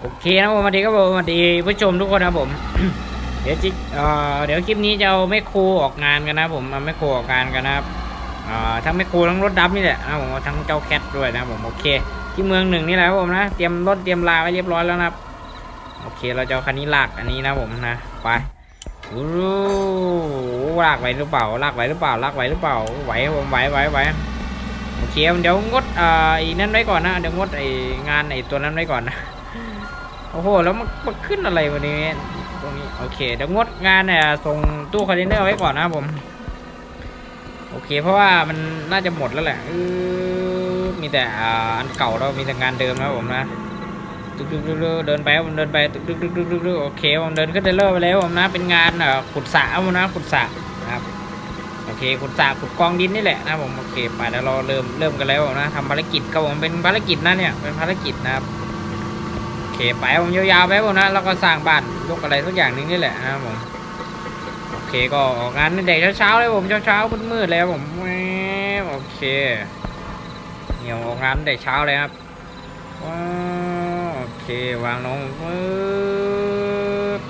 โอเคนะผมสวัสดีครับผมสวัสดีผู้ชมทุกคนนะผม เดี๋ยวจิเอ่อเดี๋ยวคลิปนี้จะเอาแม่ครูออกงานกันนะผมเอาแม่ครูออกงานกันนะครับเอ่อทั้งแม่ครูทั้งรถดับนี่แหละนะผมทั้งเจ้าแคทด้วยนะผมโอเค ที่เมืองหนึ่งนี่แหละครับผมนะเตรียมรถเตรียมลาไว้เรียบร้อยแล้วนะครับโอเคเราจะเอาคันนี้ลากอันนี้นะผมนะไปอู้ลากไหวหรือเปล่าลากไหวหรือเปล่าลากไหวหรือเปล่าไหวผมไหวไหวไหวโอเคเดี๋ยวงดเอ่ออีนั่นไว้ก่อนนะเดี๋ยวงดไองานไอตัวนั้นไว้ก่อนนะ โอ้โห แล้วมันมันขึ้นอะไรวันนี้ ตรงนี้ โอเค เดี๋ยวงดงานเนี่ยส่งตู้คอนเทนเนอร์ไว้ก่อนนะผม โอเค เพราะว่ามันน่าจะหมดแล้วแหละมีแต่อันเก่าแล้วมีแต่งานเดิมนะผมนะตึกตึกตึกตึกเดินไปผมเดินไปตึกตึกตึกตึกตึกตึกโอเคผมเดินขึ้นเทรลเลอร์ไปแล้วผมนะ เป็นงานขุดสระครับผมนะขุดสระนะครับโอเคขุดสระขุดกองดินนี่แหละนะผมโอเคไปเดี๋ยวเราเริ่มเริ่มกันแล้วนะทำภารกิจครับผมเป็นภารกิจนะเนี่ยเป็นภารกิจนะครับ เคไปผมยาวๆไปผมนะแล้วก็สร้างบ้านยกอะไรสักอย่างนึงนี่แหละนะผมโอเคก็ออกงานเด็กเช้าๆเลยผมเช้าๆมืดๆเลยผมโอเคเหนี่ยออกงานเด็กเช้าเลยครับว้าโอเควางลงปึ๊บ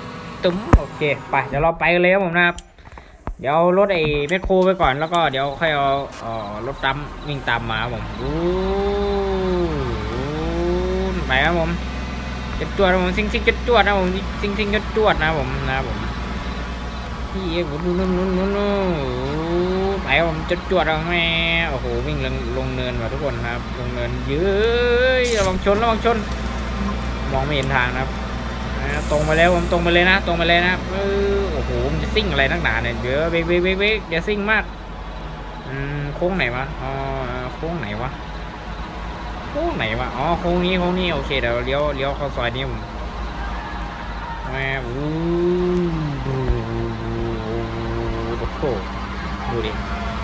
ตุ้มโอเคไปเดี๋ยวเราไปกันเลยครับผมนะครับเดี๋ยวรถไอ้แมคโครไปก่อนแล้วก็เดี๋ยวค่อยเอารถดำวิ่งตามมาผมอู้ไปครับผม จะจวดนะผมซิงซิงจะจวดนะผมซิงซิงจะจวดนะผมนะผมพี่เอ๋นู้นนู้นนู้นนู้นนู้นไปผมจะจวดเอาแม่โอ้โหวิ่งลงลงเนินว่ะทุกคนครับ ลงเนินเย้ยระวังชนระวังชน มองไม่เห็นทางนะครับตรงไปแล้วผมตรงไปเลยนะ ตรงไปเลยนะเออโอ้โหมันจะซิ่งอะไรนักหนาเนี่ยเดี๋ยวเบรกเบรกเบรกเบรกอย่าซิ่งมากอืมโค้งไหนวะอ๋อโค้งไหนวะ โค้งไหนวะ อ๋อโค้งนี้โค้งนี้โอเคเดี๋ยวเลี้ยวเลี้ยวเข้าซอยนี้ผมแม่อู้ดูโอ้โหดูดิ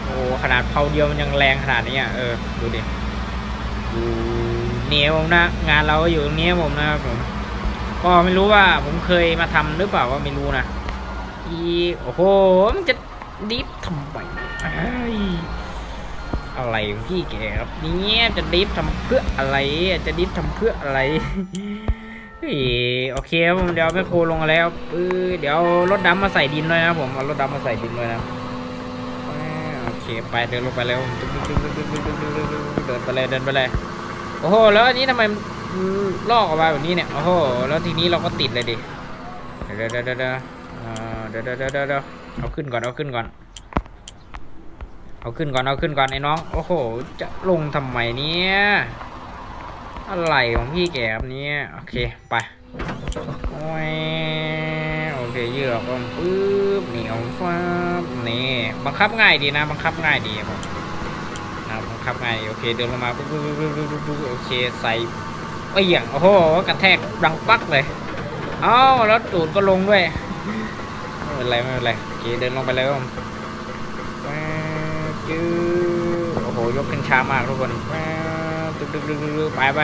โอ้ขนาดเผาเดียวมันยังแรงขนาดนี้อะเออ ดูดิดูเนี่ยผมนะ งานเราอยู่ตรงนี้ผมนะครับผม ก็ไม่รู้ว่าผมเคยมาทำหรือเปล่าก็ไม่รู้นะ อี โอ้โห มันจะดิฟทำไม อะไรพี่แกครับเนี่ยจะดิฟทำเพื่ออะไรจะดิฟทำเพื่ออะไรโอเคครับผมเดี๋ยวแม่โคลงมาแล้วเออเดี๋ยวรถดำมาใส่ดินด้วยนะผมเอารถดำมาใส่ดินด้วยนะโอเคไปเดินลงไปแล้วเดินไปเลยเดินไปเลยโอ้โหแล้วอันนี้ทำไมลอกออกมาแบบนี้เนี่ยโอ้โหแล้วทีนี้เราก็ติดเลยดิเดี๋ยวเดี๋ยวเดี๋ยวเดี๋ยวเดี๋ยวเดี๋ยวเอาขึ้นก่อนเอาขึ้นก่อน เอาขึ้นก่อนเอาขึ้นก่อนไอ้น้อง โอ้โห จะลงทำไมเนี่ยอะไรของพี่แกบเนี่ยโอเคไปโอ้ยโอเคเยือกผมปึ๊บเหนียวฟ้านี่บังคับง่ายดีนะ บังคับง่ายดีผมนะบังคับง่ายโอเคเดินลงมาปึ๊บปึ๊บปึ๊บปึ๊บโอเคใส่เอียงโอ้โหกระแทกดังปักเลยเอ้าแล้วตูดก็ลงด้วยไม่เป็นไรไม่เป็นไรโอเคเดินลงไปเลยผม จื้อโอ้โหยกขึ้นช้ามากทุกคนแป๊บตึกตึกตึกตึกตึกไปไป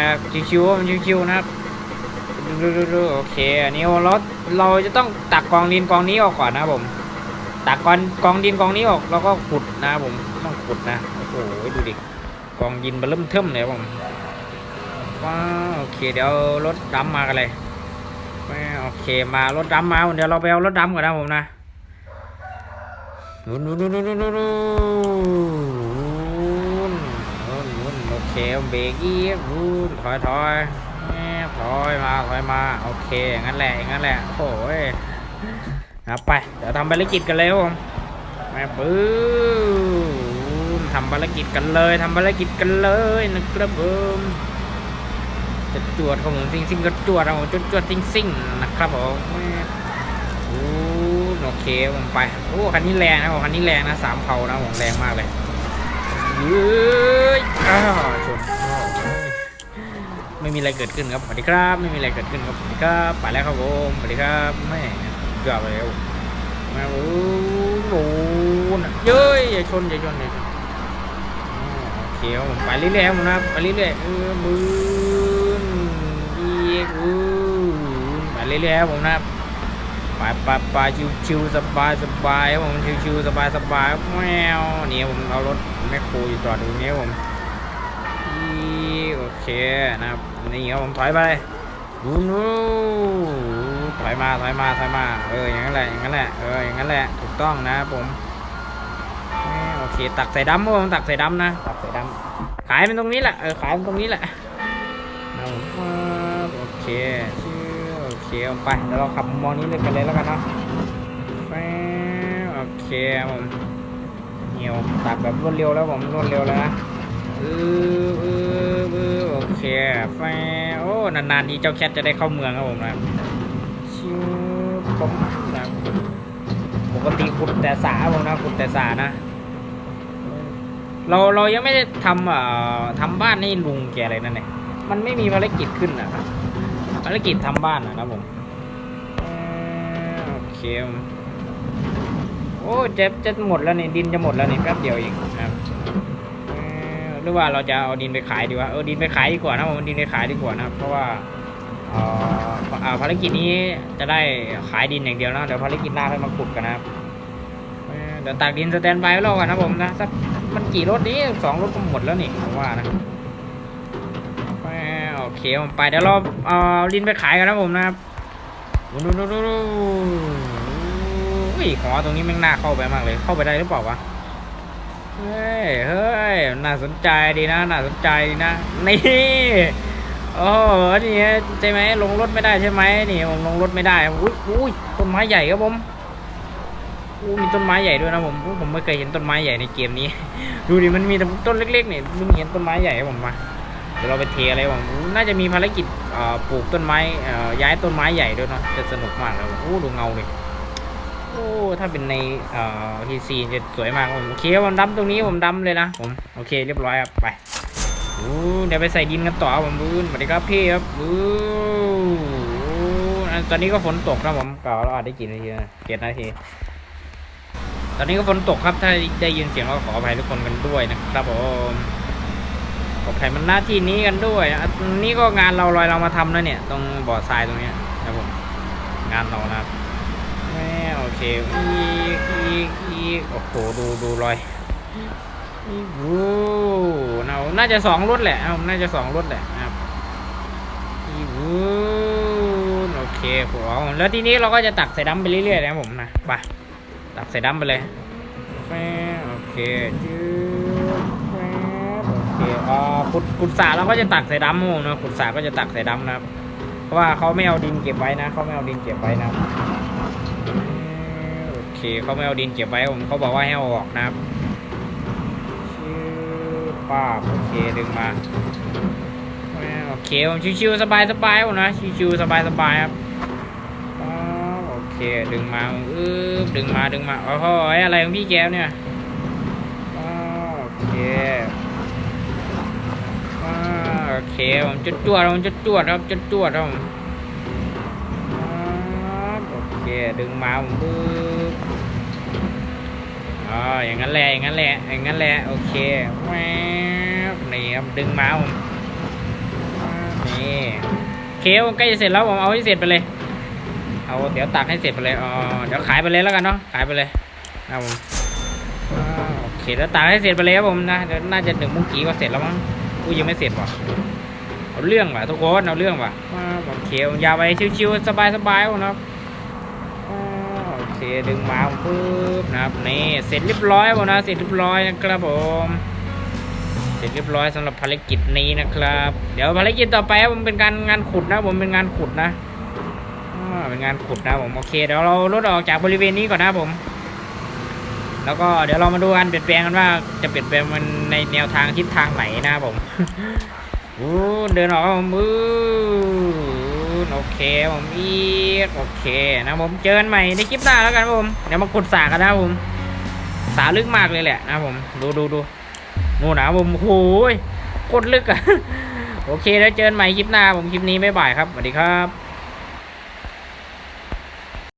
ชิวๆมันชิวๆนะครับตึกตึกตึกตึกโอเคอันนี้เราเราจะต้องตักกองดินกองนี้ออกก่อนนะผมตักกองกองดินกองนี้ออกแล้วก็ขุดนะผมต้องขุดนะโอ้โหดูดิกองดินมันเริ่มเทิมเลยผมว้าโอเคเดี๋ยวรถดำมากันเลยโอเคมารถดำมาเดี๋ยวเราไปเอารถดำก่อนนะผมนะนู่นนู่นนู่นนู่นนู่นนู่น เคเบรกอีกนู่นถอยถอยถอยมาถอยมาโอเคอย่างนั้นแหละอย่างนั้นแหละโอ้ยนะไปเดี๋ยวทำภารกิจกันเลยครับผมแม่ปื้มทำภารกิจกันเลยทำภารกิจกันเลยนะครับผมจะจวดของผมซิงซิงก็จวดเอาจวดจวดซิงซิงนะครับผมโอ้โอเคผมไปโอ้คันนี้แรงนะคันนี้แรงนะสามเผานะผมแรงมากเลย เย้ยอ้าวชนไม่มีอะไรเกิดขึ้นครับสวัสดีครับ ไม่มีอะไรเกิดขึ้นครับสวัสดีครับไปแล้วครับผมสวัสดีครับแม่เกือบไปแล้วมาโอ้โหเย้ยอย่าชนอย่าชนอย่าชนอ้าวโอเคครับผมไปเรื่อยๆครับผมนะครับไปเรื่อยๆเออมืออีกอือไปเรื่อยๆผมนะครับ ไปไปไปชิวชิวสบายสบายผมชิวชิวสบายสบายแมวนี่ผมเอารถแมคโครอยู่จอดตรงนี้ผมโอเคนะครับนี่ครับผมถอยไปดูนูถอยมาถอยมาถอยมาเอออย่างนั้นแหละอย่างนั้นแหละเอออย่างนั้นแหละถูกต้องนะผมโอเคตักใส่ดำผมตักใส่ดำนะตักใส่ดำขายเป็นตรงนี้แหละเออขายเป็นตรงนี้แหละเอาโอเค เคไปเดี๋ยวเราขับมุมมองนี้เลยกันเลยแล้วกันเนาะโอเคผมเหี่ยวตักแบบรวดเร็วแล้วผมรวดเร็วแล้วนะอืออืออือโอเคแฟโอ้นานๆทีเจ้าแคทจะได้เข้าเมืองครับผมนะชิวผมนะปกติขุดแต่สาผมนะขุดแต่สานะเราเรายังไม่ได้ทำเอ่อทำบ้านให้ลุงแกอะไรนั่นเองมันไม่มีภารกิจขึ้นอะ ภารกิจทำบ้านนะผมเอ่อโอเคโอ้จะจะหมดแล้วนี่ดินจะหมดแล้วนี่แป๊บเดียวเองนะครับหรือว่าเราจะเอาดินไปขายดีวะเออดินไปขายดีกว่านะผมดินไปขายดีกว่านะครับเพราะว่าเออภารกิจนี้จะได้ขายดินอย่างเดียวนะเดี๋ยวภารกิจหน้าค่อยมาขุดกันนะครับเดี๋ยวตากดินสแตนบายไว้รอกันนะผมนะสักมันกี่รถนี้สองรถก็หมดแล้วนี่ผมว่านะ เคผมไปเดี๋ยวเราเอาดินไปขายกันนะผมนะครับดูดูดูดูดูอุ้ยหอตรงนี้แม่งน่าเข้าไปมากเลย เข้าไปได้หรือเปล่าวะเฮ้ยเฮ้ยน่าสนใจดีนะ น่าสนใจดีนะ นี่โอ้โหนี่ใช่ไหมลงรถไม่ได้ใช่ไหมนี่ผมลงรถไม่ได้อุ้ยอุ้ยต้นไม้ใหญ่ครับผมอู้มีต้นไม้ใหญ่ด้วยนะผมผมไม่เคยเห็นต้นไม้ใหญ่ในเกมนี้ ดูดิมันมีแต่ต้นเล็กๆเนี่ยมึงเห็นต้นไม้ใหญ่ครับผมมา ดี๋ยวเราไปเทอะไรผมอู้น่าจะมีภารกิจปลูกต้นไม้ย้ายต้นไม้ใหญ่ด้วยเนาะจะสนุกมากเลยอู้ดูเงาดิโอ้ถ้าเป็นในเอ่อพีซีจะสวยมากผมโอเคผมดำตรงนี้ผมดำเลยนะผมโอเคเรียบร้อยครับไปอู้เดี๋ยวไปใส่ดินกันต่อผมบูนสวัสดีครับพี่ครับบูนตอนนี้ก็ฝนตกนะผมก่าเราอาจได้กี่นาทีเจ็ดนาทีตอนนี้ก็ฝนตกครับถ้าได้ยินเสียงก็ขออภัยทุกคนกันด้วยนะครับผม ขออภัยมันหน้าที่นี้กันด้วยอะตรงนี้ก็งานเราลอยเรามาทำแล้วเนี่ย ตรงบ่อทรายตรงเนี้ยนะผมงานเรานะครับแม่โอเคอีกอีกอีกโอ้โหดูดูรอยอีกวูเราน่าจะสองรถแหละเอาน่าจะสองรถแหละนะครับอีกวูโอเคผมแล้วทีนี้เราก็จะตักใส่ดัมไปเรื่อยๆนะผมนะไปตักใส่ดัมไปเลยโอเคจืดแม่โอ เคอ่าขุดขุดสาเราก็จะตักใส่ดัมโมนะขุดสาก็จะตักใส่ดัมนะครับ เพราะว่าเขาไม่เอาดินเก็บไว้นะเขาไม่เอาดินเก็บไว้นะครับโอเคเขาไม่เอาดินเก็บไว้ผมเขาบอกว่าให้เอาออกนะครับชื่อป้าโอเคดึงมาโอเคผมชิวๆสบายๆผมนะชิวๆสบายๆครับโอเคดึงมาอึ๊บดึงมาดึงมาโอ้โหอะไรของพี่แก้วเนี่ยโอเค เคผมจุดจวดผมจุดจวดครับจุดจวดครับโอเคดึงมาผมปึ๊บอ๋ออย่างนั้นแหละอย่างนั้นแหละอย่างนั้นแหละโอเคแวบนี่ครับดึงมาผมนี่เคผมใกล้จะเสร็จแล้วผมเอาให้เสร็จไปเลยเอาเดี๋ยวตักให้เสร็จไปเลยอ๋อเดี๋ยวขายไปเลยแล้วกันเนาะขายไปเลยนะผมอ่าโอเคแล้วตักให้เสร็จไปเลยครับผมนะเดี๋ยวน่าจะหนึ่งมุ้งกี้ก็เสร็จแล้วมั้ง กูยังไม่เสร็จว่ะเอาเรื่องว่ะทุกคนเอาเรื่องว่ะอ่าโอเคยาวไปชิวๆสบายๆนะครับโอเคดึงมาปุ๊บนะครับนี่เสร็จเรียบร้อยหมดนะเสร็จเรียบร้อยนะครับผมเสร็จเรียบร้อยสำหรับภารกิจนี้นะครับ เดี๋ยวภารกิจต่อไปผมเป็นการงานขุดนะผมเป็นงานขุดนะเป็นงานขุดนะผมโอเคเดี๋ยวเราลดออกจากบริเวณนี้ก่อนนะผม แล้วก็เดี๋ยวเรามาดูการเปลี่ยนแปลงกันว่าจะเปลี่ยนแปลงมันในแนวทางทิศทางไหนนะครับผมอู้เดินออกครับผมอู้โอเคผมอีกโอเคนะผมเจอกันใหม่ในคลิปหน้าแล้วกันผมเดี๋ยวมาขุดสากันนะผมสาลึกมากเลยแหละนะผมดูดูดูนู่นนะผมโอ้โหยโคตรลึกอะโอเคแล้วเจอกันใหม่คลิปหน้าผมคลิปนี้บ๊ายบายครับสวัสดีครับ